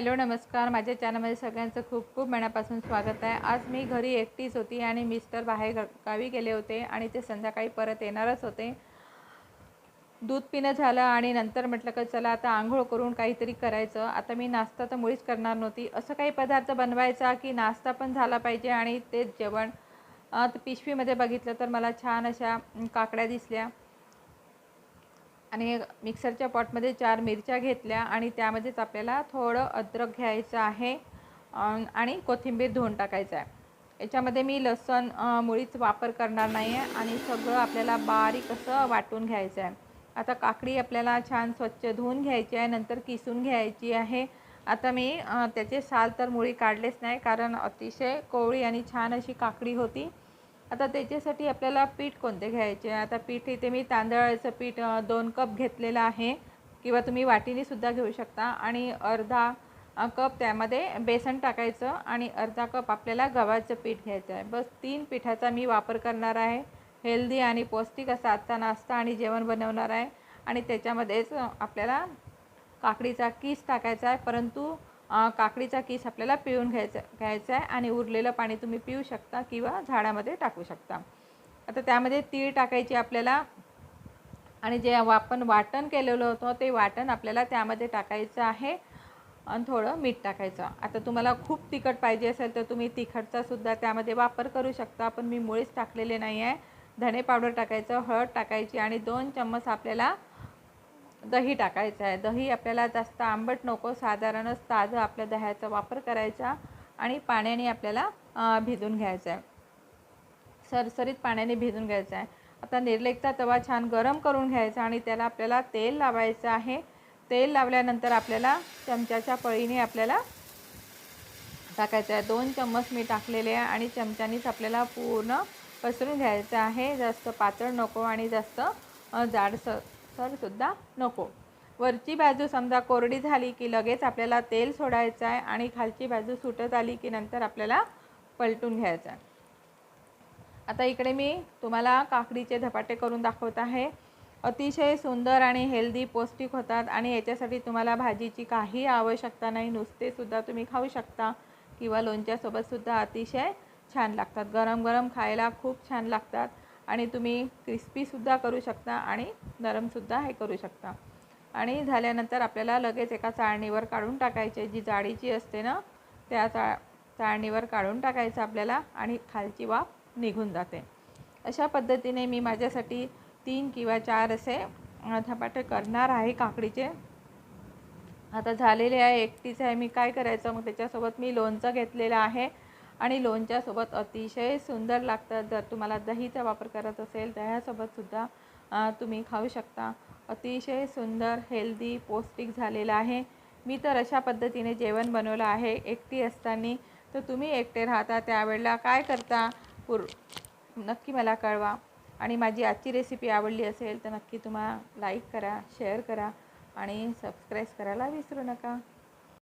Hello नमस्कार. माझ्या चॅनलमध्ये सगळ्यांचं खूप खूप मनापासून स्वागत आहे. आज मी घरी एकटीच होती आणि मिस्टर बाहेर गावी गेले होते आणि ते संध्याकाळी परत येणारच होते. दूध पिणं झालं आणि नंतर म्हटलं का चला आता आंघोळ करून काहीतरी करायचं. आता मी नाश्ता तर मुळीच करणार नव्हती. असं काही पदार्थ बनवायचा की नाश्ता पण झाला पाहिजे आणि तेच जेवण पिशवीमध्ये बघितलं तर मला छान अशा काकड्या दिसल्या. आणि मिक्सरच्या पॉटमध्ये चार मिरच्या घेतल्या आणि त्यामध्येच आपल्याला थोडं अद्रक घ्यायचं आहे आणि कोथिंबीर धुवून टाकायचं आहे. याच्यामध्ये मी लसण मुळीच वापर करणार नाही आहे आणि सगळं आपल्याला बारीक असं वाटून घ्यायचं आहे. आता काकडी आपल्याला छान स्वच्छ धुवून घ्यायची आहे नंतर किसून घ्यायची आहे. आता मी त्याचे साल तर मुळी काढलेच नाही कारण अतिशय कोवळी आणि छान अशी काकडी होती. आता त्याच्यासाठी आपल्याला पीठ कोणते घ्यायचे? आता पीठ इथे मी तांदळाचं पीठ दोन कप घेतलेलं आहे. किंवा तुम्ही वाटीनेसुद्धा घेऊ शकता. आणि अर्धा कप त्यामध्ये बेसन टाकायचं आणि अर्धा कप आपल्याला गव्हाचं पीठ घ्यायचं आहे. बस तीन पिठाचा मी वापर करणार आहे. हेल्दी आणि पौष्टिक असा आजचा नाश्ता आणि जेवण बनवणार आहे. आणि त्याच्यामध्येच आपल्याला काकडीचा किस टाकायचा आहे. परंतु काकडीचा किस आपल्याला पिळून घ्यायचा घ्यायचा आहे आणि उरलेलं पाणी तुम्ही पिऊ शकता किंवा झाडामध्ये टाकू शकता. आता त्यामध्ये तीळ टाकायची आपल्याला आणि जे आपण वाटण केलेलं होतं ते वाटण आपल्याला त्यामध्ये टाकायचं आहे आणि थोडं मीठ टाकायचं. आता तुम्हाला खूप तिखट पाहिजे असेल तर तुम्ही तिखटचा सुद्धा त्यामध्ये वापर करू शकता पण मी मुळीच टाकलेले नाही आहे धणे पावडर टाकायचं हळद टाकायची आणि दोन चम्मच आपल्याला दही टाकायचं आहे. दही आपल्याला जास्त आंबट नको साधारणच ताजं आपल्या दह्याचा वापर करायचा आणि पाण्याने आपल्याला भिजून घ्यायचं आहे सरसरीत पाण्याने भिजून घ्यायचं आहे आता निर्लेकचा तवा छान गरम करून घ्यायचा आणि त्याला आपल्याला तेल लावायचं आहे. तेल लावल्यानंतर आपल्याला चमच्याच्या पळीने आपल्याला टाकायचं आहे. दोन चम्मच मी टाकलेले आहे आणि चमच्यानीच आपल्याला पूर्ण पसरून घ्यायचं आहे. जास्त पातळ नको आणि जास्त जाडसर सरसुद्धा नको. वरची बाजू समजा कोरडी झाली की लगेच आपल्याला तेल सोडायचं आहे आणि खालची बाजू सुटत आली की नंतर आपल्याला पलटून घ्यायचं आहे. आता इकडे मी तुम्हाला काकडीचे धपाटे करून दाखवत आहे. अतिशय सुंदर आणि हेल्दी पौष्टिक होतात आणि याच्यासाठी तुम्हाला भाजीची काही आवश्यकता नाही. नुसतेसुद्धा तुम्ही खाऊ शकता किंवा लोणच्यासोबतसुद्धा अतिशय छान लागतात. गरम गरम खायला खूप छान लागतात. आणि तुम्ही क्रिस्पीसुद्धा करू शकता आणि नरमसुद्धा हे करू शकता. आणि झाल्यानंतर आपल्याला लगेच एका चाळणीवर काढून टाकायचे. जी जाडीची असते ना त्या चा चाळणीवर काढून टाकायचं आपल्याला आणि खालची वाफ निघून जाते. अशा पद्धतीने मी माझ्यासाठी तीन किंवा चार असे धपाटे करणार आहे काकडीचे. आता झालेले आहे एकटीच आहे. मी काय करायचं? मग त्याच्यासोबत मी लोणचं घेतलेलं आहे. आणि लोणच्यासोबत अतिशय सुंदर लागतात जर तुम्हाला दहीचा वापर करत असेल दह्यासोबतसुद्धा तुम्ही खाऊ शकता. अतिशय सुंदर हेल्दी पौष्टिक झालेलं आहे. मी तर अशा पद्धतीने जेवण बनवलं आहे. एकटी असताना तर तुम्ही एकटे राहता. त्यावेळेला काय करता? पूर नक्की मला कळवा. आणि माझी आजची रेसिपी आवडली असेल तर नक्की तुम्हाला लाईक करा शेअर करा आणि सबस्क्राईब करायला विसरू नका.